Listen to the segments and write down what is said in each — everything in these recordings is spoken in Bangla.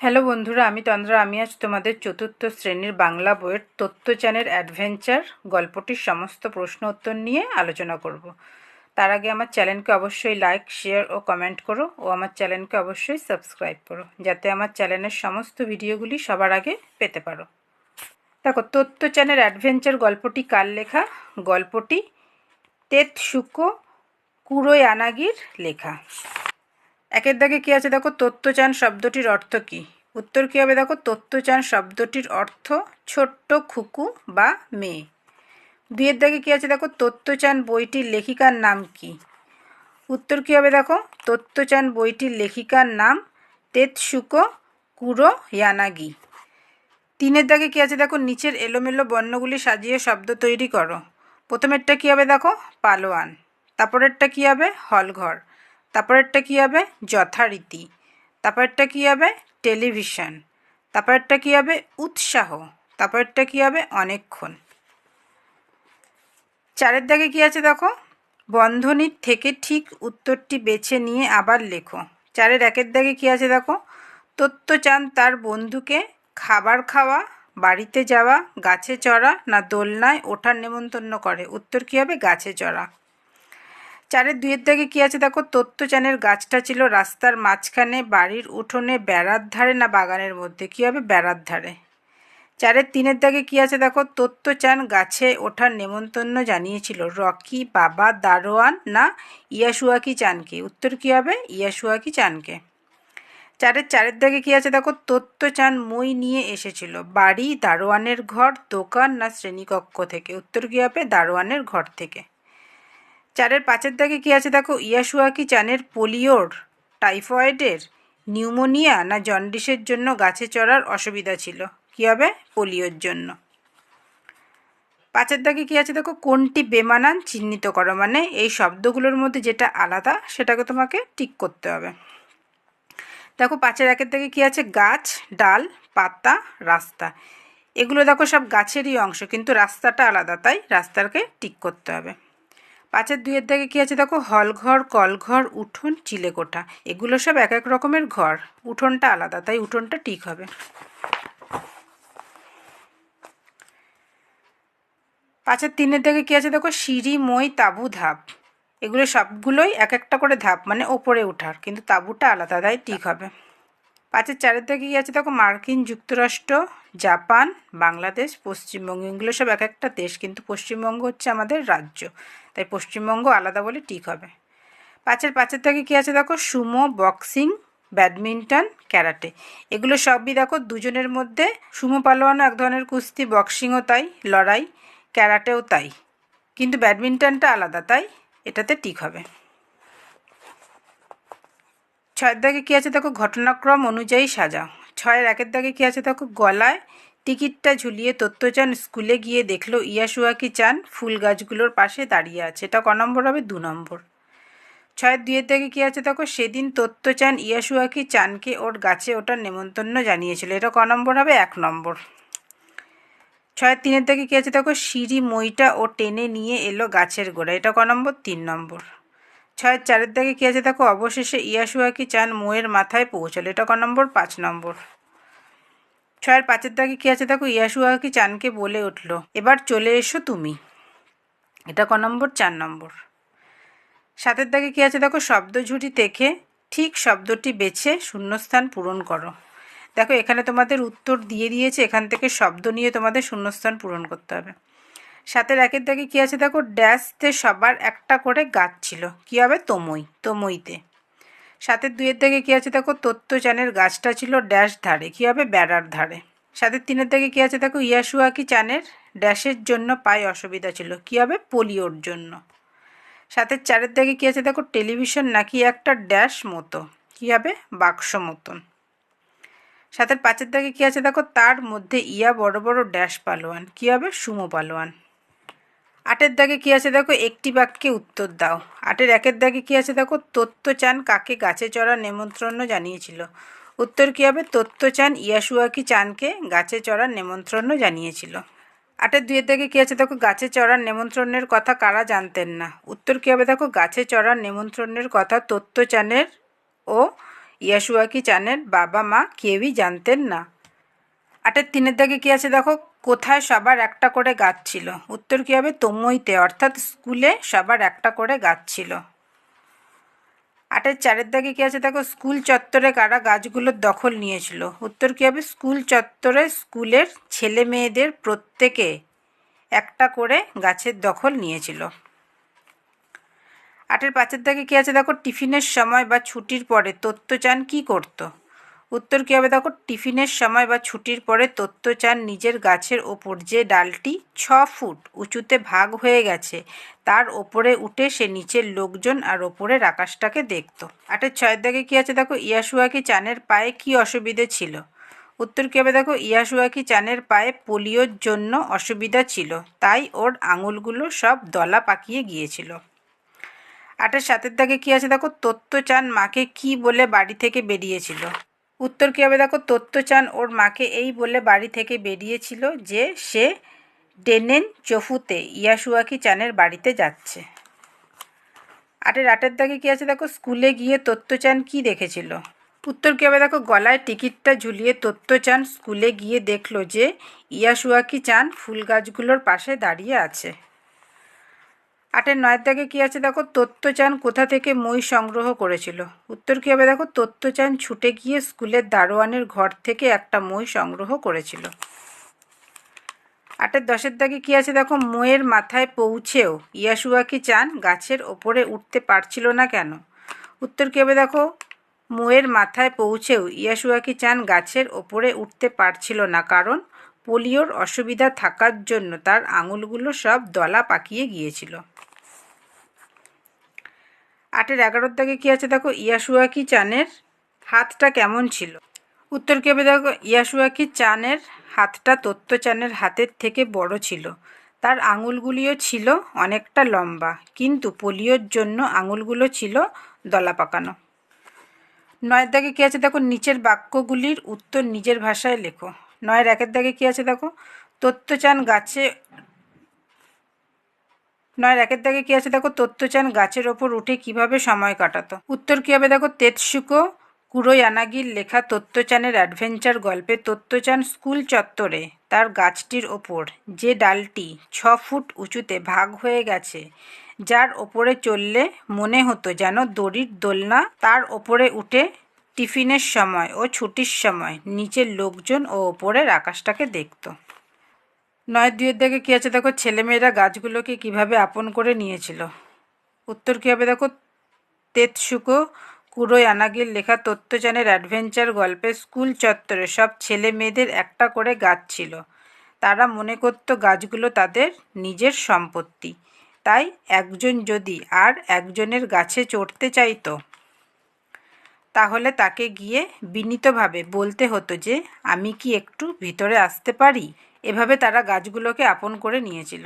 হ্যালো বন্ধুরা, আমি তন্দ্রা। আমি আজ তোমাদের চতুর্থ শ্রেণির বাংলা বইয়ের তত্ত্বচানের অ্যাডভেঞ্চার। গল্পটির সমস্ত প্রশ্ন উত্তর নিয়ে আলোচনা করব। তার আগে আমার চ্যানেলকে অবশ্যই লাইক, শেয়ার ও কমেন্ট করো ও আমার চ্যানেলকে অবশ্যই সাবস্ক্রাইব করো, যাতে আমার চ্যানেলের সমস্ত ভিডিওগুলি সবার আগে পেতে পারো। দেখো তত্ত্বচানের অ্যাডভেঞ্চার গল্পটি কার লেখা? গল্পটি তেতসুকো কুরোয়ানাগির লেখা। একের দাগে কী আছে দেখো? তত্ত্বচান শব্দটির অর্থ কী? উত্তর কী হবে দেখো? তত্ত্বচান শব্দটির অর্থ ছোট্ট খুকু বা মেয়ে। দুইয়ের দাগে কী আছে দেখো? তত্ত্বচান বইটির লেখিকার নাম কি? উত্তর কী হবে দেখো? তত্ত্বচান বইটির লেখিকার নাম তেতসুকো কুরো ইয়ানাগি তিনের দাগে কী আছে দেখো? নিচের এলোমেলো বর্ণগুলি সাজিয়ে শব্দ তৈরি করো। প্রথমেরটা কী হবে দেখো? পালোয়ান। তারপরেরটা কী হবে? হলঘর। তারপরেরটা কী হবে? যথারীতি। তারপরেরটা কী হবে? টেলিভিশন। তারপরেরটা কী হবে? উৎসাহ। তারপরেরটা কী হবে? অনেকক্ষণ। চারের দাগে কী আছে দেখো? বন্ধনীর থেকে ঠিক উত্তরটি বেছে নিয়ে আবার লেখো। চারের একের দাগে কী আছে দেখো? তত্ত্ব চান তার বন্ধুকে খাবার খাওয়া, বাড়িতে যাওয়া, গাছে চড়া না দোলনায় ওঠার নেমন্তন্ন করে। উত্তর কী হবে? গাছে চড়া। চারের দুইয়ের দাগে কী আছে দেখো? তত্ত্বচানের গাছটা ছিল রাস্তার মাঝখানে, বাড়ির উঠোনে, বেড়ার ধারে না বাগানের মধ্যে? কী হবে? বেড়ার ধারে। চারের তিনের দাগে কী আছে দেখো? তত্ত্বচান গাছে ওঠার নেমন্তন্ন জানিয়েছিল। রকি, বাবা, দারোয়ান না ইয়াসুয়াকি চানকে? উত্তর কী হবে? ইয়াসুয়াকি চানকে। চারের চারের দাগে কী আছে দেখো? তত্ত্ব চান মই নিয়ে এসেছিল। বাড়ি, দারোয়ানের ঘর, দোকান না শ্রেণীকক্ষ থেকে? উত্তর কী হবে? দারোয়ানের ঘর থেকে। চারের পাঁচের দাগে কী আছে দেখো? ইয়াসুয়াকি চানের পোলিওর টাইফয়েডের নিউমোনিয়া না জন্ডিসের জন্য গাছে চড়ার অসুবিধা ছিল? কী হবে? পোলিওর জন্য। পাঁচের দাগে কী আছে দেখো? কোনটি বেমানান চিহ্নিত করো? মানে এই শব্দগুলোর মধ্যে যেটা আলাদা, সেটাকে তোমাকে ঠিক করতে হবে। দেখো, পাঁচের একের দাগে কী আছে? গাছ, ডাল, পাতা, রাস্তা। এগুলো দেখো সব গাছেরই অংশ, কিন্তু রাস্তাটা আলাদা, তাই রাস্তাকে ঠিক করতে হবে। পাঁচের দুইয়ের দাগে কী আছে দেখো? হলঘর, কলঘর, উঠোন, চিলেকোঠা। এগুলো সব এক এক রকমের ঘর। উঠোনটা আলাদা, তাই উঠোনটা ঠিক হবে। পাঁচের তিনের দাগে কী আছে দেখো? সিঁড়ি, মই, তাঁবু, ধাপ। এগুলো সবগুলোই এক একটা করে ধাপ মানে ওপরে ওঠার কিন্তু তাঁবুটা আলাদা, তাই ঠিক হবে। পাঁচের চারের দিকে কী আছে দেখো মার্কিন যুক্তরাষ্ট্র, জাপান, বাংলাদেশ, পশ্চিমবঙ্গ, এগুলো সব এক একটা দেশ, কিন্তু পশ্চিমবঙ্গ হচ্ছে আমাদের রাজ্য। তাই পশ্চিমবঙ্গ আলাদা বলে ঠিক হবে। পাঁচের পাঁচের থেকে কী আছে দেখো সুমো, বক্সিং, ব্যাডমিন্টন, ক্যারাটে। এগুলো সবই দেখো দুজনের মধ্যে, সুমো পালোয়ানো এক ধরনের কুস্তি, বক্সিংও তাই, লড়াই, ক্যারাটেও তাই। কিন্তু ব্যাডমিন্টনটা আলাদা, তাই এটাতে ঠিক হবে। ছয়ের দাগে কী আছে দেখো? ঘটনাক্রম অনুযায়ী সাজাও ছয়ের একের দাগে কী আছে দেখো? গলায় টিকিটটা ঝুলিয়ে তত্ত্বচান স্কুলে গিয়ে দেখল ইয়াসুয়াকি চান ফুল গাছগুলোর পাশে দাঁড়িয়ে আছে। এটা ক নম্বর হবে? দু নম্বর। ছয়ের দুইয়ের দাগে কী আছে দেখো? সেদিন তত্ত্বচান ইয়াসুয়াকি চানকে ওর গাছে ওটার নেমন্তন্ন জানিয়েছিল। এটা ক নম্বর হবে? এক নম্বর। ছয়ের তিনের দাগে কী আছে দেখো? সিঁড়ি মইটা ও টেনে নিয়ে এলো গাছের গোড়া এটা ক নম্বর? তিন নম্বর। ছয়ের চারের দাগে কী আছে? দেখো, অবশেষে ইয়াসুয়াকি চান মোয়ের মাথায় পৌঁছালো। এটা ক নম্বর? পাঁচ নম্বর। ছয়ের পাঁচের দাগে কী আছে? দেখো, ইয়াসুয়াকি চানকে বলে উঠল, এবার চলে এসো তুমি। এটা ক নম্বর? চার নম্বর। সাতের দাগে কী আছে? দেখো, শব্দ ঝুড়ি দেখে, ঠিক শব্দটি বেছে শূন্যস্থান পূরণ করো। দেখো, এখানে তোমাদের উত্তর দিয়ে দিয়েছে, এখান থেকে শব্দ নিয়ে তোমাদের শূন্যস্থান পূরণ করতে হবে। সাতের একের দাগে কী আছে? দেখো, ড্যাশতে সবার একটা করে গাছ ছিল। কী হবে? তমই, তমইতে। সাথে দুইয়ের দাগে কী আছে? দেখো তত্ত্বচানের গাছটা ছিল ড্যাশ ধারে। কী হবে? বেড়ার ধারে। সাথে তিনের দাগে কী আছে? দেখো, ইয়াসুয়াকি চানের ড্যাশের জন্য পায়ে অসুবিধা ছিল। কী হবে? পোলিওর জন্য। সাথে চারের দাগে কী আছে? দেখো, টেলিভিশন নাকি একটা ড্যাশ মতো। কী হবে? বাক্স মতন। সাথে পাঁচের দাগে কী আছে? দেখো, তার মধ্যে ইয়া বড় বড় ড্যাশ পালোয়ান। কী হবে? সুমো পালোয়ান। আটের দাগে কী আছে দেখো? একটি বাক্যে উত্তর দাও। আটের একের দাগে কী আছে দেখো? তত্ত্ব চান কাকে গাছে চড়ার নেমন্ত্রণ জানিয়েছিল। উত্তর কী হবে? তত্ত্ব চান ইয়াসুয়াকি চানকে গাছে চড়ার নেমন্ত্রণ জানিয়েছিল। আটের দুইয়ের দাগে কী আছে দেখো? গাছে চড়ার নেমন্ত্রণের কথা কারা জানতেন না। উত্তর কী হবে দেখো? গাছে চড়ার নেমন্ত্রণের কথা তত্ত্ব চানের ও ইয়াসুয়াকি চানের বাবা মা কেউই জানতেন না। আটের তিনের দাগে কী আছে দেখো? কোথায় সবার একটা করে গাছ ছিল? উত্তর কী হবে? তমইতে, অর্থাৎ স্কুলে সবার একটা করে গাছ ছিল। আটের চারের দাগে কী আছে? দেখো, স্কুল চত্বরে কারা গাছগুলোর দখল নিয়েছিল? উত্তর কী হবে? স্কুল চত্বরে স্কুলের ছেলে মেয়েদের প্রত্যেকে একটা করে গাছের দখল নিয়েছিল। আটের পাঁচের দাগে কী আছে? দেখো, টিফিনের সময় বা ছুটির পরে তত্ত্ব চান কী করতো? উত্তর কী হবে? দেখো, টিফিনের সময় বা ছুটির পরে তত্ত্ব চান নিজের গাছের ওপর যে ডালটি ছ ফুট উঁচুতে ভাগ হয়ে গেছে, তার ওপরে উঠে সে নিচের লোকজন আর ওপরের আকাশটাকে দেখতো। আটের ছয়ের দাগে কী আছে? দেখো, ইয়াসুয়াকি চানের পায়ে কী অসুবিধে ছিল? উত্তর কী হবে? দেখো, ইয়াসুয়াকি চানের পায়ে পোলিওর জন্য অসুবিধা ছিল, তাই ওর আঙুলগুলো সব দলা পাকিয়ে গিয়েছিল। আটের সাতের দাগে কী আছে? দেখো, তত্ত্ব চান মাকে কি বলে বাড়ি থেকে বেরিয়েছিল? উত্তর কী হবে? দেখো, তত্ত্বচান ওর মাকে এই বলে বাড়ি থেকে বেরিয়েছিল যে সে ডেনেন চফুতে, ইয়াসুয়াকি চানের বাড়িতে যাচ্ছে। আটের আটের দাগে কী আছে? দেখো, স্কুলে গিয়ে তত্ত্বচান কি দেখেছিল? উত্তর কী হবে? দেখো, গলায় টিকিটটা ঝুলিয়ে তত্ত্বচান স্কুলে গিয়ে দেখল যে ইয়াসুয়াকি চান ফুল গাছগুলোর পাশে দাঁড়িয়ে আছে। আটের নয়ের দাগে কী আছে দেখো? তত্ত্বচান কোথা থেকে মই সংগ্রহ করেছিল? উত্তর কী হবে দেখো? তত্ত্বচান ছুটে গিয়ে স্কুলের দারোয়ানের ঘর থেকে একটা মই সংগ্রহ করেছিল। আটের দশের দাগে কী আছে দেখো? মইয়ের মাথায় পৌঁছেও ইয়াসুয়াকি চান গাছের ওপরে উঠতে পারছিল না কেন? উত্তর কী হবে দেখো? মোয়ের মাথায় পৌঁছেও ইয়াসুয়াকি চান গাছের ওপরে উঠতে পারছিল না কারণ পোলিওর অসুবিধা থাকার জন্য তার আঙুলগুলো সব দলা পাকিয়ে গিয়েছিল। আটের এগারোর দাগে কী আছে দেখো? ইয়াসুয়াকি চানের হাতটা কেমন ছিল? উত্তর কী হবে দেখো? ইয়াসুয়াকি চানের হাতটা তত্ত্ব চানের হাতের থেকে বড় ছিল। তার আঙুলগুলিও ছিল অনেকটা লম্বা, কিন্তু পোলিওর জন্য আঙুলগুলো ছিল দলা পাকানো। নয়ের দাগে কী আছে দেখো? নিচের বাক্যগুলির উত্তর নিজের ভাষায় লেখো। নয়ের একের দাগে কী আছে দেখো? তত্ত্বচান গাছে নয়, একের দাগে কী আছে? দেখো তত্ত্বচান গাছের ওপর উঠে কীভাবে সময় কাটাতো? উত্তর কী হবে? দেখো, তেতসুকো কুরোই আনাগির লেখা তত্ত্বচানের অ্যাডভেঞ্চার গল্পে তত্ত্বচান স্কুল চত্বরে তার গাছটির ওপর যে ডালটি ছ ফুট উঁচুতে ভাগ হয়ে গেছে, যার ওপরে চললে মনে হতো যেন দড়ির দোলনা, তার ওপরে উঠে টিফিনের সময় ও ছুটির সময় নিচের লোকজন ও ওপরের আকাশটাকে দেখত। নয় দুয়ের দিকে কী আছে? দেখো, ছেলেমেয়েরা গাছগুলোকে কীভাবে আপন করে নিয়েছিল। উত্তর কী হবে? দেখো, তেতসুকো, কুরোই, আনাগির লেখা তত্ত্বচানের অ্যাডভেঞ্চার গল্পে স্কুল চত্বরে সব ছেলে মেয়েদের একটা করে গাছ ছিল। তারা মনে করত গাছগুলো তাদের নিজের সম্পত্তি। তাই একজন যদি আর একজনের গাছে চড়তে চাইতো, তাহলে তাকে গিয়ে বিনীতভাবে বলতে হতো যে, আমি কি একটু ভিতরে আসতে পারি? এভাবে তারা গাছগুলোকে আপন করে নিয়েছিল।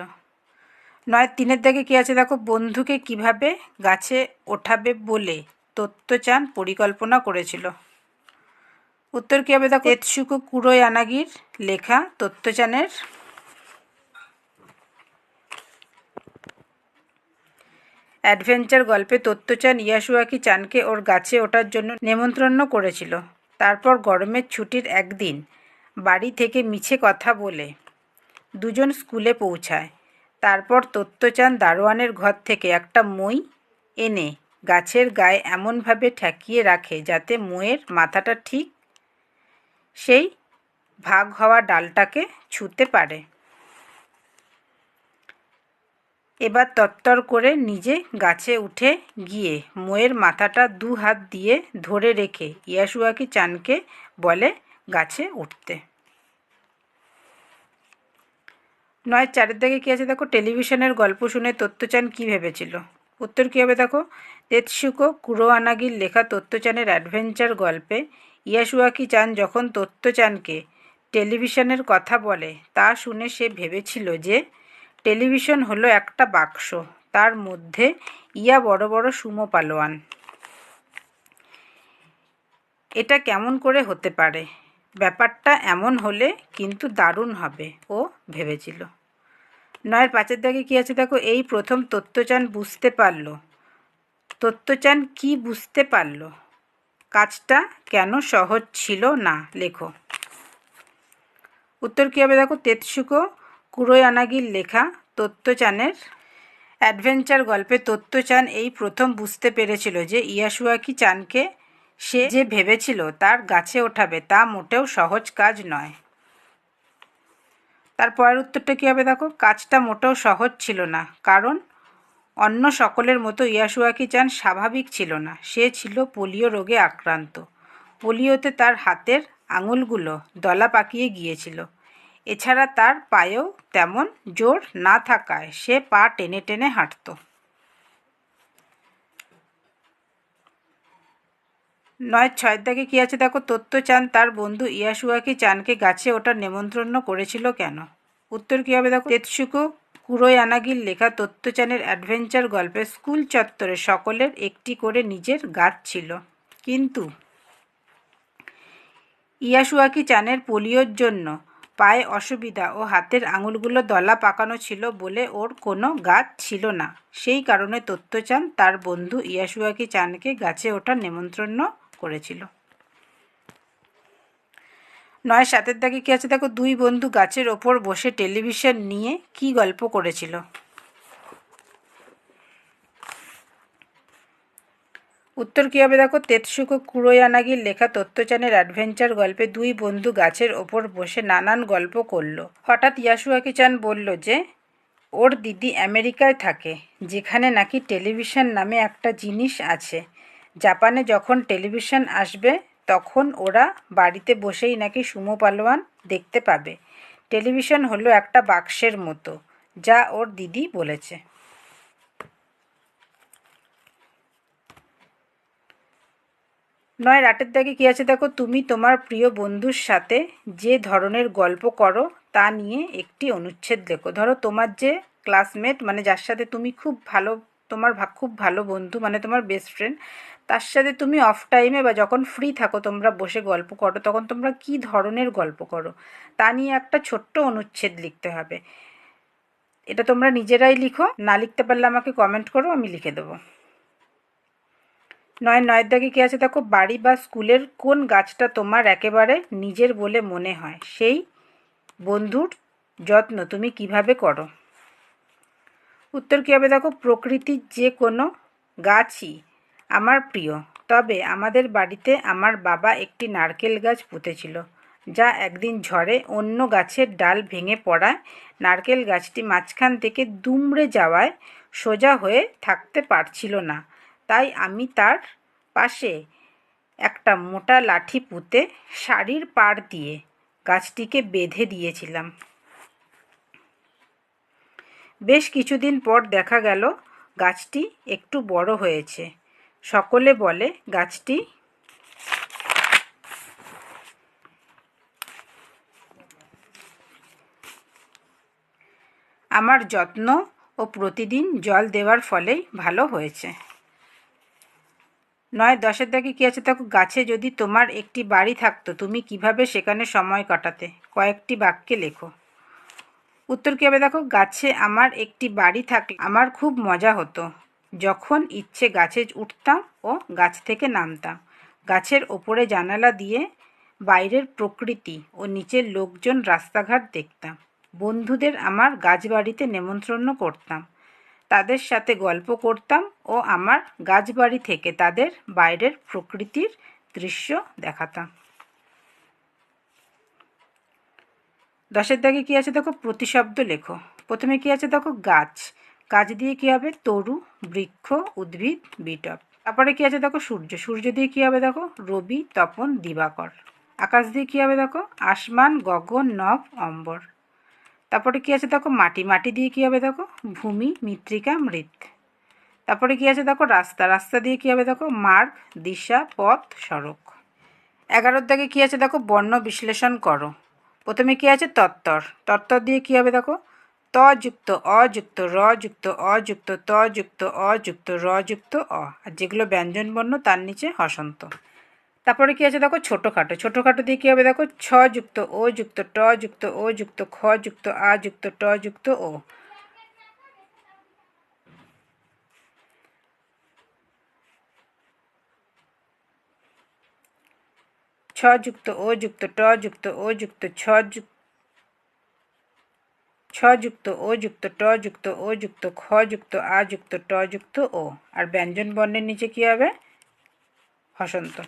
নয়, তিনের দিকে কী আছে দেখো? বন্ধুকে কীভাবে গাছে ওঠাবে বলে তত্ত্বচান পরিকল্পনা করেছিল। উত্তর কী হবে দেখো? এতসুকু কুড়োয় আনাগির লেখা তত্ত্বচানের অ্যাডভেঞ্চার গল্পে তত্ত্বচান ইয়াসুয়াকি চানকে ওর গাছে ওঠার জন্য নেমন্ত্রণ করেছিল। তারপর গরমের ছুটির একদিন বাড়ি থেকে মিছে কথা বলে। দুজন স্কুলে পৌঁছায়। তারপর তত্ত্বচান দারোয়ানের ঘর থেকে একটা মই এনে গাছের গায়ে এমনভাবে ঠেকিয়ে রাখে যাতে মইয়ের মাথাটা ঠিক সেই ভাগ হওয়া ডালটাকে ছুঁতে পারে। এবার তত্তর করে নিজে গাছে উঠে গিয়ে মোয়ের মাথাটা দু হাত দিয়ে ধরে রেখে ইয়াসুয়াকি চানকে বলে গাছে উঠতে। নয় চারের দিকে কী আছে দেখো? টেলিভিশনের গল্প শুনে তত্ত্বচান কী ভেবেছিল? উত্তর কী হবে দেখো? তেতসুকো কুরোয়ানাগির লেখা তত্ত্বচানের অ্যাডভেঞ্চার গল্পে ইয়াসুয়াকি চান যখন তত্ত্বচানকে টেলিভিশনের কথা বলে, তা শুনে সে ভেবেছিল যে টেলিভিশন হলো একটা বাক্স, তার মধ্যে ইয়া বড় বড় সুমো পালোয়ান। এটা কেমন করে হতে পারে? ব্যাপারটা এমন হলে কিন্তু দারুণ হবে, ও ভেবেছিল। নয়ের পাঁচের দাগে কী আছে দেখো, এই প্রথম তত্ত্বচান বুঝতে পারল। তত্ত্বচান কি বুঝতে পারল? কাজটা কেন সহজ ছিল না, লেখো। উত্তর কী হবে দেখো, তেতসুকো কুরোয়ানাগির লেখা তত্ত্বচানের অ্যাডভেঞ্চার গল্পে তত্ত্বচান এই প্রথম বুঝতে পেরেছিল যে ইয়াসুয়াকি চানকে সে যে ভেবেছিল তার গাছে ওঠাবে তা মোটেও সহজ কাজ নয়। তার পরের উত্তরটা কী হবে দেখো? কাজটা মোটেও সহজ ছিল না, কারণ অন্য সকলের মতো ইয়াসুয়াকি চান স্বাভাবিক ছিল না। সে ছিল পোলিও রোগে আক্রান্ত। পোলিওতে তার হাতের আঙুলগুলো দলা পাকিয়ে গিয়েছিল। এছাড়া তার পায়েও তেমন জোর না থাকায় সে পা টেনে টেনে হাঁটত। নয় ছয় দাগে কী আছে? দেখো তত্ত্ব চান তার বন্ধু ইয়াসুয়াকি চানকে গাছে ওঠার নেমন্ত্রণ করেছিল কেন? উত্তর কী হবে? দেখো, তেতসুকো কুরোয়ানাগির লেখা তত্ত্বচানের অ্যাডভেঞ্চার গল্পে স্কুল চত্বরে সকলের একটি করে নিজের গাছ ছিল। কিন্তু ইয়াসুয়াকি চানের পোলিওর জন্য পায়ে অসুবিধা ও হাতের আঙুলগুলো দলা পাকানো ছিল বলে ওর কোনো গাছ ছিল না। সেই কারণে তত্ত্বচান তার বন্ধু ইয়াসুয়াকি চানকে গাছে ওঠার নেমন্ত্রণ করেছিল নয় সাতের দাগে কী আছে? দেখো, দুই বন্ধু গাছের ওপর বসে টেলিভিশন নিয়ে কি গল্প করেছিল। উত্তর কী হবে? দেখো, তেতসুকো কুরোয়ানাগির লেখা তত্ত্বচানের অ্যাডভেঞ্চার গল্পে দুই বন্ধু গাছের ওপর বসে নানান গল্প করল। হঠাৎ ইয়াসুয়াকি চান বলল যে, ওর দিদি আমেরিকায় থাকে, যেখানে নাকি টেলিভিশন নামে একটা জিনিস আছে। জাপানে যখন টেলিভিশন আসবে, তখন ওরা বাড়িতে বসেই নাকি সুমো পালোয়ান দেখতে পাবে। টেলিভিশন হলো একটা বাক্সের মতো, যা ওর দিদি বলেছে। নয়, রাতের দাগে কী আছে দেখো? তুমি তোমার প্রিয় বন্ধুর সাথে যে ধরনের গল্প করো, তা নিয়ে একটি অনুচ্ছেদ লেখো। ধরো, তোমার যে ক্লাসমেট মানে যার সাথে তুমি খুব ভালো, তোমার খুব ভালো বন্ধু মানে তোমার বেস্ট ফ্রেন্ড তার সাথে তুমি অফ টাইমে বা যখন ফ্রি থাকো, তোমরা বসে গল্প করো, তখন তোমরা কি ধরনের গল্প করো? তা নিয়ে একটা ছোট্ট অনুচ্ছেদ লিখতে হবে। এটা তোমরা নিজেরাই লিখো, না লিখতে পারলে আমাকে কমেন্ট করো, আমি লিখে দেবো। নয় নয়ের দাগে কী আছে? দেখো, বাড়ি বা স্কুলের কোন গাছটা তোমার একেবারে নিজের বলে মনে হয়? সেই বন্ধুর যত্ন তুমি কীভাবে করো? উত্তর কী হবে? দেখো, প্রকৃতির যে কোনো গাছই আমার প্রিয়। তবে আমাদের বাড়িতে আমার বাবা একটি নারকেল গাছ পুঁতেছিল, যা একদিন ঝড়ে অন্য গাছের ডাল ভেঙে পড়ায় নারকেল গাছটি মাঝখান থেকে দুমড়ে যাওয়ায় সোজা হয়ে থাকতে পারছিল না। তাই আমি তার পাশে একটা মোটা লাঠি পুঁতে শাড়ির পাড় দিয়ে গাছটিকে বেঁধে দিয়েছিলাম। বেশ কিছুদিন পর দেখা গেল, গাছটি একটু বড় হয়েছে। সকলে বলে গাছটি আমার যত্ন ও প্রতিদিন জল দেওয়ার ফলেই ভালো হয়েছে। নয় দশের দাগে কী আছে? দেখো, গাছে যদি তোমার একটি বাড়ি থাকতো, তুমি কীভাবে সেখানে সময় কাটাতে? কয়েকটি বাক্যে লেখো। উত্তর কী হবে? দেখো, গাছে আমার একটি বাড়ি থাকলে আমার খুব মজা হতো। যখন ইচ্ছে গাছে উঠতাম ও গাছ থেকে নামতাম। গাছের ওপরে জানালা দিয়ে বাইরের প্রকৃতি ও নিচের লোকজন রাস্তাঘাট দেখতাম। বন্ধুদের আমার গাছ বাড়িতে নেমন্ত্রণ করতাম। তাদের সাথে গল্প করতাম ও আমার গাছ বাড়ি থেকে তাদের বাইরের প্রকৃতির দৃশ্য দেখাতাম। দশের দাগে কী আছে দেখো? প্রতিশব্দ লেখো। প্রথমে কী আছে দেখো? গাছ। গাছ দিয়ে কী হবে? তরু, বৃক্ষ, উদ্ভিদ, বিটপ। তারপরে কী আছে দেখো? সূর্য। সূর্য দিয়ে কী হবে দেখো? রবি, তপন, দিবাকর। আকাশ দিয়ে কী হবে দেখো? আসমান, গগন নভ অম্বর। তারপরে কী আছে দেখো? মাটি। মাটি দিয়ে কী হবে দেখো? ভূমি, মৃত্তিকা মৃত তারপরে কী আছে দেখো? রাস্তা। রাস্তা দিয়ে কী হবে দেখো? মার্গ, দিশা, পথ, সড়ক। এগারোর দাগে কী আছে দেখো? বর্ণ বিশ্লেষণ করো। প্রথমে কী আছে? তত্তর। তত্তর দিয়ে কী হবে দেখো? ত যুক্ত অযুক্ত র যুক্ত অযুক্ত ত যুক্ত অযুক্ত র যুক্ত অ। আর যেগুলো ব্যঞ্জন বর্ণ, তার নিচে হসন্ত। তারপরে কী আছে দেখো? ছোটোখাটো। ছোটোখাটো দিয়ে কী হবে দেখো? ছ যুক্ত ও যুক্ত ট যুক্ত ও যুক্ত খ যুক্ত আ যুক্ত ট যুক্ত ও। যুক্ত ও যুক্ত ট যুক্ত ও যুক্ত ছ যুক্ত ছ যুক্ত, ও যুক্ত, ট যুক্ত, ও যুক্ত, খ যুক্ত, আ যুক্ত, ট যুক্ত, ও। আর ব্যঞ্জন বর্ণের নিচে কী হবে? হসন্ত।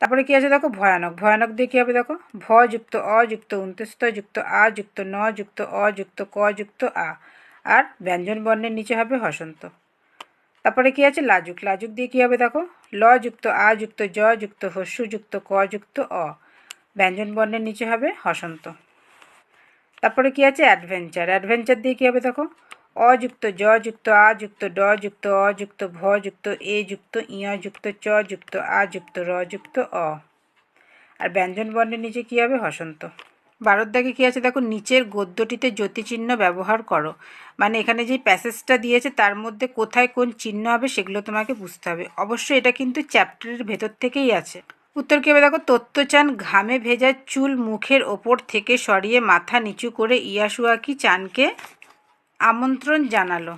তারপরে কী আছে দেখো? ভয়ানক। ভয়ানক দিয়ে কী হবে দেখো? ভ যুক্ত, অ যুক্ত যুক্ত, আ যুক্ত, ন যুক্ত, অ যুক্ত, ক যুক্ত, আ। আর ব্যঞ্জন বর্ণের নিচে হবে হসন্ত। তারপরে কী আছে? লাজুক। লাজুক দিয়ে কী হবে দেখো? ল যুক্ত, আ যুক্ত, জ যুক্ত, হস্যু যুক্ত, ক যুক্ত, অ। ব্যঞ্জন বর্ণের নিচে হবে হসন্ত। তারপরে কি আছে? অ্যাডভেঞ্চার অ্যাডভেঞ্চার দিয়ে কী হবে দেখো? অযুক্ত যুক্ত জ যুক্ত আ যুক্ত ড যুক্ত অ যুক্ত ভ যুক্ত এ যুক্ত ইয় যুক্ত চ যুক্ত আ যুক্ত র যুক্ত অ। আর ব্যঞ্জন বর্ণের নিচে কী হবে? হসন্ত। বারোর দাগে কী আছে? দেখো, নিচের গদ্যটিতে জ্যোতিচিহ্ন ব্যবহার করো। মানে এখানে যে প্যাসেজটা দিয়েছে, তার মধ্যে কোথায় কোন চিহ্ন হবে, সেগুলো তোমাকে বুঝতে হবে। অবশ্যই এটা কিন্তু চ্যাপ্টারের ভেতর থেকেই আছে। উত্তর কী হবে দেখো, তত্ত্বচান ঘামে ভেজা চুল মুখের ওপর থেকে সরিয়ে মাথা নিচু করে ইয়াসুয়াকি চানকে আমন্ত্রণ জানালো।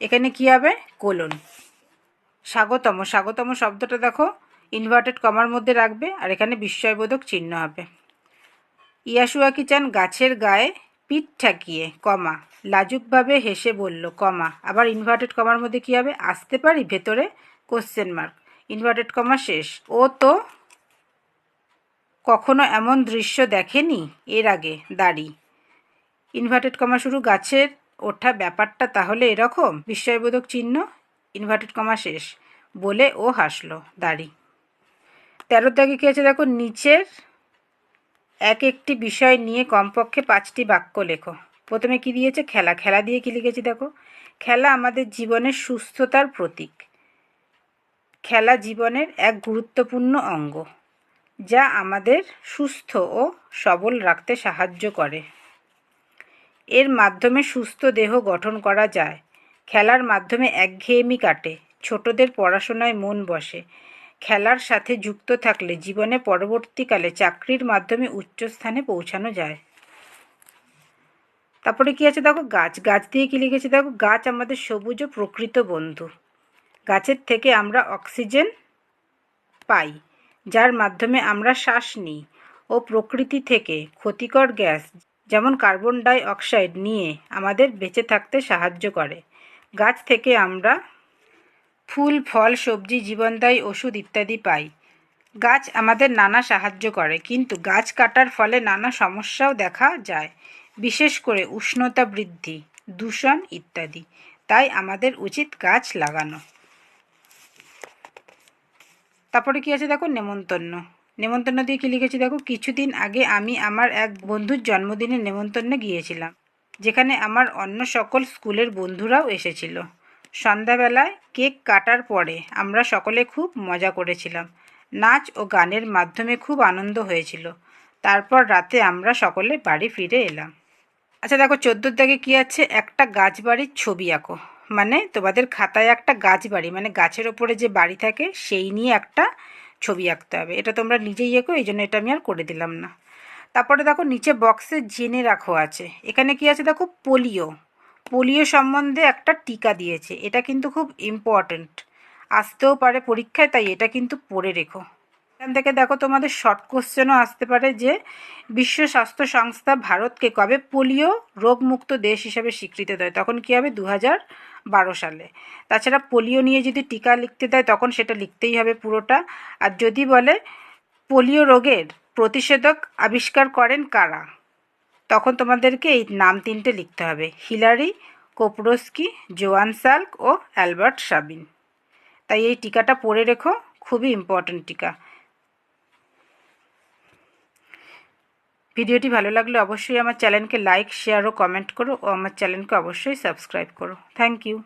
এখানে কী হবে? কোলন। স্বাগতম স্বাগতম শব্দটা দেখো ইনভার্টেড কমার মধ্যে রাখবে আর এখানে বিস্ময়বোধক চিহ্ন হবে। ইয়াসুয়াকি চান গাছের গায়ে পিঠ ঠাকিয়ে, কমা, লাজুকভাবে হেসে বলল, কমা। আবার ইনভার্টেড কমার মধ্যে কী হবে? আসতে পারি? ভেতরে? কোশ্চেন মার্ক ইনভার্টেড কমা শেষ। ও তো কখনো এমন দৃশ্য দেখেনি? এর আগে, দাড়ি। ইনভার্টেড কমা শুরু, গাছের ওঠা ব্যাপারটা তাহলে এরকম? বিস্ময়বোধক চিহ্ন? ইনভার্টেড কমা শেষ। বলে ও হাসলো, দাড়ি। তেরোর দাগে কী আছে দেখো? নিচের এক একটি বিষয় নিয়ে কমপক্ষে পাঁচটি বাক্য লেখো। প্রথমে কি দিয়েছে? খেলা। খেলা দিয়ে কি লিখেছি দেখো? খেলা আমাদের জীবনের সুস্থতার প্রতীক। খেলা জীবনের এক গুরুত্বপূর্ণ অঙ্গ। যা আমাদের সুস্থ ও সবল রাখতে সাহায্য করে। এর মাধ্যমে সুস্থ দেহ গঠন করা যায়। খেলার মাধ্যমে একঘেয়েমি কাটে। ছোটদের পড়াশোনায় মন বসে। খেলার সাথে যুক্ত থাকলে জীবনে পরবর্তীকালে চাকরির মাধ্যমে উচ্চস্থানে পৌঁছানো যায়। তারপরে কি আছে দেখো? গাছ। গাছ দিয়ে কি লিখেছে দেখো? গাছ আমাদের সবুজ ও প্রকৃত বন্ধু। গাছের থেকে আমরা অক্সিজেন পাই। যার মাধ্যমে আমরা শ্বাস নিই ও প্রকৃতি থেকে ক্ষতিকর গ্যাস, যেমন কার্বন ডাই অক্সাইড নিয়ে আমাদের বেঁচে থাকতে সাহায্য করে। গাছ থেকে আমরা ফুল, ফল, সবজি, জীবনদায়ী ওষুধ ইত্যাদি পাই। গাছ আমাদের নানা সাহায্য করে, কিন্তু গাছ কাটার ফলে নানা সমস্যাও দেখা যায়, বিশেষ করে উষ্ণতা বৃদ্ধি, দূষণ ইত্যাদি। তাই আমাদের উচিত গাছ লাগানো। তারপরে কি আছে দেখো? নেমন্তন্ন। নেমন্তন্ন দিয়ে কী লিখেছি দেখো? কিছুদিন আগে আমি আমার এক বন্ধুর জন্মদিনে নেমন্তন্নে গিয়েছিলাম, যেখানে আমার অন্য সকল স্কুলের বন্ধুরাও এসেছিল। সন্ধ্যাবেলায় কেক কাটার পরে আমরা সকলে খুব মজা করেছিলাম। নাচ ও গানের মাধ্যমে খুব আনন্দ হয়েছিল। তারপর রাতে আমরা সকলে বাড়ি ফিরে এলাম। আচ্ছা দেখো, চোদ্দোর দাগে কী আছে? একটা গাছ বাড়ির ছবি আঁকো। মানে তোমাদের খাতায় একটা গাছ বাড়ি মানে গাছের ওপরে যে বাড়ি থাকে সেই নিয়ে একটা ছবি আঁকতে হবে। এটা তোমরা নিজেই এঁকো, এই জন্য এটা আমি আর করে দিলাম না। তারপরে দেখো নিচে বক্সে জেনে রাখো আছে। এখানে কি আছে দেখো? পোলিও। পোলিও সম্বন্ধে একটা টিকা দিয়েছে। এটা কিন্তু খুব ইম্পর্ট্যান্ট আসতেও পারে পরীক্ষায়, তাই এটা কিন্তু পড়ে রেখো। এখান থেকে দেখো তোমাদের শর্ট কোশ্চেনও আসতে পারে যে, বিশ্ব স্বাস্থ্য সংস্থা ভারতকে কবে পোলিও রোগমুক্ত দেশ হিসেবে স্বীকৃতি দেয়? তখন কী হবে? দু বারো সালে। তাছাড়া পোলিও নিয়ে যদি টিকা লিখতে দেয়, তখন সেটা লিখতেই হবে পুরোটা। আর যদি বলে, পোলিও রোগের প্রতিষেধক আবিষ্কার করেন কারা? তখন তোমাদেরকে এই নাম তিনটে লিখতে হবে। হিলারি, কোপরস্কি, জোয়ান সাল্ক ও অ্যালবার্ট সাবিন। তাই এই টিকাটা পড়ে রেখো। খুবই ইম্পর্ট্যান্ট টিকা। ভিডিওটি ভালো লাগলে অবশ্যই আমার চ্যানেলকে লাইক, শেয়ার ও কমেন্ট করো ও আমার চ্যানেলকে অবশ্যই সাবস্ক্রাইব করো। Thank you.